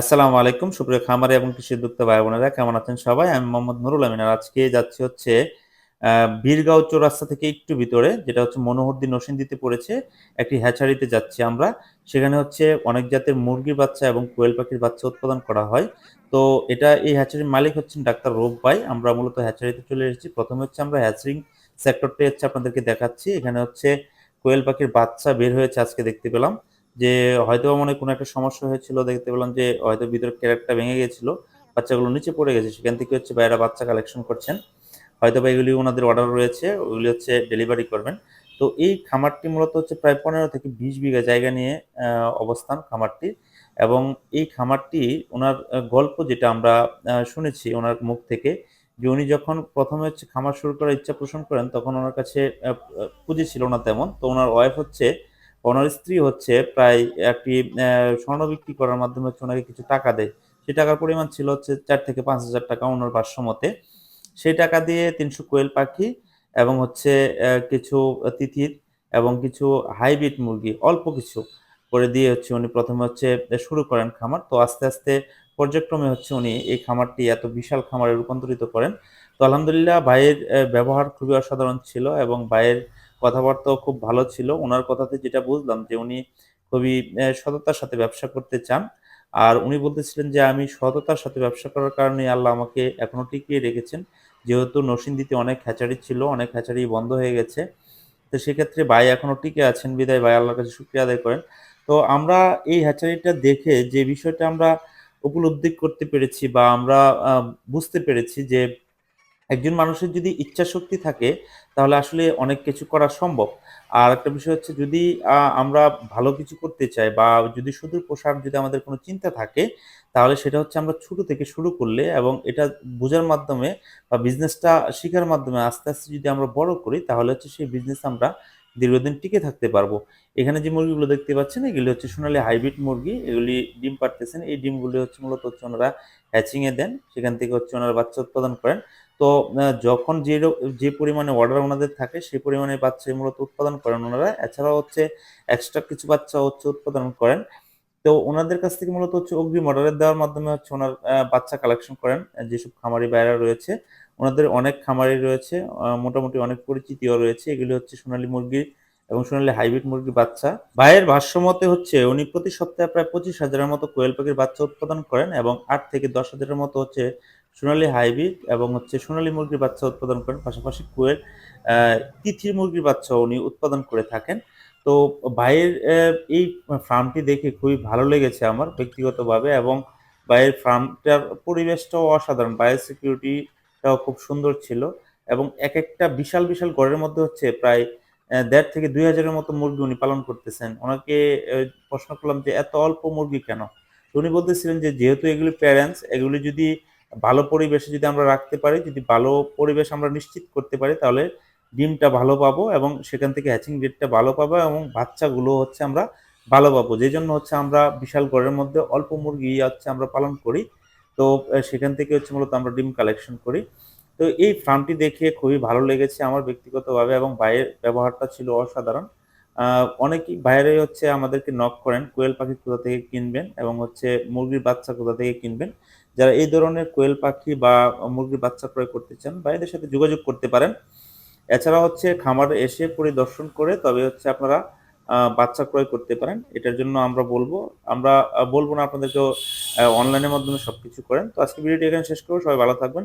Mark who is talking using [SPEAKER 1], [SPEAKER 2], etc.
[SPEAKER 1] আসসালামু আলাইকুম, সুপ্রিয় খামারি এবং কৃষি উদ্যোক্তা ভাই বোনেরা, কেমন আছেন সবাই? আমি মোহাম্মদ নুরুল আমিন আর আজকে যাচ্ছি হচ্ছে বীরগাঁও চৌরাস্তা থেকে একটু ভিতরে, যেটা হচ্ছে মনোহরদি নসিন্দিতে পড়েছে, একটি হ্যাচারিতে যাচ্ছি আমরা। সেখানে হচ্ছে অনেক জাতের মুরগির বাচ্চা এবং কোয়েল পাখির বাচ্চা উৎপাদন করা হয়। তো এটা এই হ্যাচারির মালিক হচ্ছেন ডাক্তার রূপ ভাই। আমরা মূলত হ্যাচারিতে চলে এসেছি। প্রথমে হচ্ছে আমরা হ্যাচারিং সেক্টরটি হচ্ছে আপনাদেরকে দেখাচ্ছি। এখানে হচ্ছে কোয়েল পাখির বাচ্চা বের হয়েছে, আজকে দেখতে পেলাম। যে হয়তো মনে কোনো একটা সমস্যা হয়েছিল, দেখতে পেলাম যে হয়তো ভিতরে ক্যারেক্টার ভেঙে গেছিল, বাচ্চাগুলো নিচে পড়ে গেছে। সেখান থেকে হচ্ছে বাইরে বাচ্চা কালেকশন করছেন। হয়তো বা এগুলি ওনাদের অর্ডার রয়েছে, ওগুলি হচ্ছে ডেলিভারি করবেন। তো এই খামারটি মূলত হচ্ছে প্রায় পনেরো থেকে বিশ বিঘা জায়গা নিয়ে অবস্থান খামারটি। এবং এই খামারটি ওনার গল্প যেটা আমরা শুনেছি ওনার মুখ থেকে, যে উনি যখন প্রথমে হচ্ছে খামার শুরু করার ইচ্ছা পোষণ করেন, তখন ওনার কাছে পুঁজি ছিল না তেমন। তো ওনার ওয়াইফ হচ্ছে ওনার স্ত্রী হচ্ছে প্রায় একটি স্বর্ণ বিক্রি করার মাধ্যমে হচ্ছে ওনাকে কিছু টাকা দেয়। সেই টাকার পরিমাণ ছিল হচ্ছে চার থেকে পাঁচ হাজার টাকা ওনার ভাষ্য মতে সেই টাকা দিয়ে তিনশো কোয়েল পাখি এবং হচ্ছে কিছু তিথির এবং কিছু হাইব্রিড মুরগি, অল্প কিছু করে দিয়ে হচ্ছে উনি প্রথমে হচ্ছে শুরু করেন খামার। তো আস্তে আস্তে পর্যায়ক্রমে হচ্ছে উনি এই খামারটি এত বিশাল খামারে রূপান্তরিত করেন। তো আলহামদুলিল্লাহ, ভাইয়ের ব্যবহার খুবই অসাধারণ ছিল এবং ভাইয়ের কথাবার্তাও খুব ভালো ছিল। ওনার কথাতে যেটা বুঝলাম যে উনি খুবই সততার সাথে ব্যবসা করতে চান। আর উনি বলতেছিলেন যে, আমি সততার সাথে ব্যবসা করার কারণে আল্লাহ আমাকে এখনও টিকিয়ে রেখেছেন। যেহেতু নরসিংদীতে অনেক হ্যাচারি ছিল, অনেক হ্যাচারি বন্ধ হয়ে গেছে। তো সেক্ষেত্রে ভাই এখনও টিকে আছেন। বিদায়, ভাই, আল্লাহর কাছে শুক্রিয়া আদায় করেন। তো আমরা এই হ্যাচারিটা দেখে যে বিষয়টা আমরা উপলব্ধি করতে পেরেছি বা আমরা বুঝতে পেরেছি যে একজন মানুষের যদি ইচ্ছা শক্তি থাকে, তাহলে আসলে অনেক কিছু করা সম্ভব। আর একটা বিষয় হচ্ছে যদি আমরা ভালো কিছু করতে চাই বা যদি সুদূর প্রসার যদি আমাদের কোনো চিন্তা থাকে, তাহলে সেটা হচ্ছে আমরা ছোট থেকে শুরু করলে এবং এটা বোঝার মাধ্যমে বা বিজনেসটা শেখার মাধ্যমে আস্তে আস্তে যদি আমরা বড় করি, তাহলে হচ্ছে সেই বিজনেস আমরা দীর্ঘদিন টিকে থাকতে পারব। এখানে যে মুরগিগুলো দেখতে পাচ্ছেন, এগুলি হচ্ছে সোনালি হাইব্রিড মুরগি। এগুলি ডিম পারতেছেন এই ডিমগুলি হচ্ছে মূলত হচ্ছে ওনারা হ্যাচিংয়ে দেন। সেখান থেকে হচ্ছে ওনারা বাচ্চা উৎপাদন করেন। তো যখন যে যে পরিমাণে অর্ডার ওনাদের থাকে সেই পরিমাণে বাচ্চা মূলত উৎপাদন করেন ওনারা। এছাড়াও হচ্ছে এক্সট্রা কিছু বাচ্চা হচ্ছে উৎপাদন করেন। তো ওনাদের কাছ থেকে মূলত হচ্ছে অগ্রিম অর্ডারের দেওয়ার মাধ্যমে হচ্ছে ওনার বাচ্চা কালেকশন করেন। যেসব খামারি বাইরা রয়েছে, ওনাদের অনেক খামারি রয়েছে মোটামুটি অনেক পরিচিতিও রয়েছে। এগুলি হচ্ছে সোনালী মুরগি এবং সোনালী হাইব্রিড মুরগির বাচ্চা। ভাইয়ের ভাষ্যমতে হচ্ছে উনি প্রতি সপ্তাহে প্রায় পঁচিশ হাজারের মতো কোয়েল পাখির বাচ্চা উৎপাদন করেন এবং আট থেকে দশ হাজারের মতো হচ্ছে সোনালী হাইব্রিড এবং হচ্ছে সোনালী মুরগির বাচ্চা উৎপাদন করেন। পাশাপাশি আহ, তিথির মুরগির বাচ্চা উনি উৎপাদন করে থাকেন। তো ভাইয়ের এই ফার্মটি দেখে খুবই ভালো লেগেছে আমার ব্যক্তিগতভাবে এবং ভাইয়ের ফার্মটার পরিবেশটাও অসাধারণ। বায়ো সিকিউরিটিটাও খুব সুন্দর ছিল এবং এক একটা বিশাল বিশাল ঘরের মধ্যে হচ্ছে প্রায় দেড় থেকে দুই হাজারের মতো মুরগি উনি পালন করতেছেন। ওনাকে প্রশ্ন করলাম যে এত অল্প মুরগি কেন? উনি বলতেছিলেন যে যেহেতু এগুলি প্যারেন্টস এগুলি যদি ভালো পরিবেশে যদি আমরা রাখতে পারি, যদি ভালো পরিবেশ আমরা নিশ্চিত করতে পারি, তাহলে ডিমটা ভালো পাবো এবং সেখান থেকে হ্যাচিং রেটটা ভালো পাবো এবং বাচ্চাগুলো হচ্ছে আমরা ভালো পাবো। যে জন্য হচ্ছে আমরা বিশাল ঘরের মধ্যে অল্প মুরগি হচ্ছে আমরা পালন করি। তো সেখান থেকে হচ্ছে মূলত আমরা ডিম কালেকশন করি। তো এই ফার্মটি দেখে খুবই ভালো লেগেছে আমার ব্যক্তিগতভাবে এবং ভাইয়ের ব্যবহারটা ছিল অসাধারণ। অনেকেই বাইরে হচ্ছে আমাদেরকে নক করেন, কোয়েল পাখি কোথা থেকে কিনবেন এবং হচ্ছে মুরগির বাচ্চা কোথা থেকে কিনবেন। যারা এই ধরনের কোয়েল পাখি বা মুরগির বাচ্চা ক্রয় করতে চান বা এদের সাথে যোগাযোগ করতে পারেন। এছাড়া হচ্ছে খামার এসে পরিদর্শন করে তবে হচ্ছে আপনারা বাচ্চা ক্রয় করতে পারেন। এটার জন্য আমরা বলব আমরা বলব না আপনাদেরকে অনলাইনের মাধ্যমে সবকিছু করেন। তো আজকে ভিডিওটি এখানে শেষ করব। সবাই ভালো থাকবেন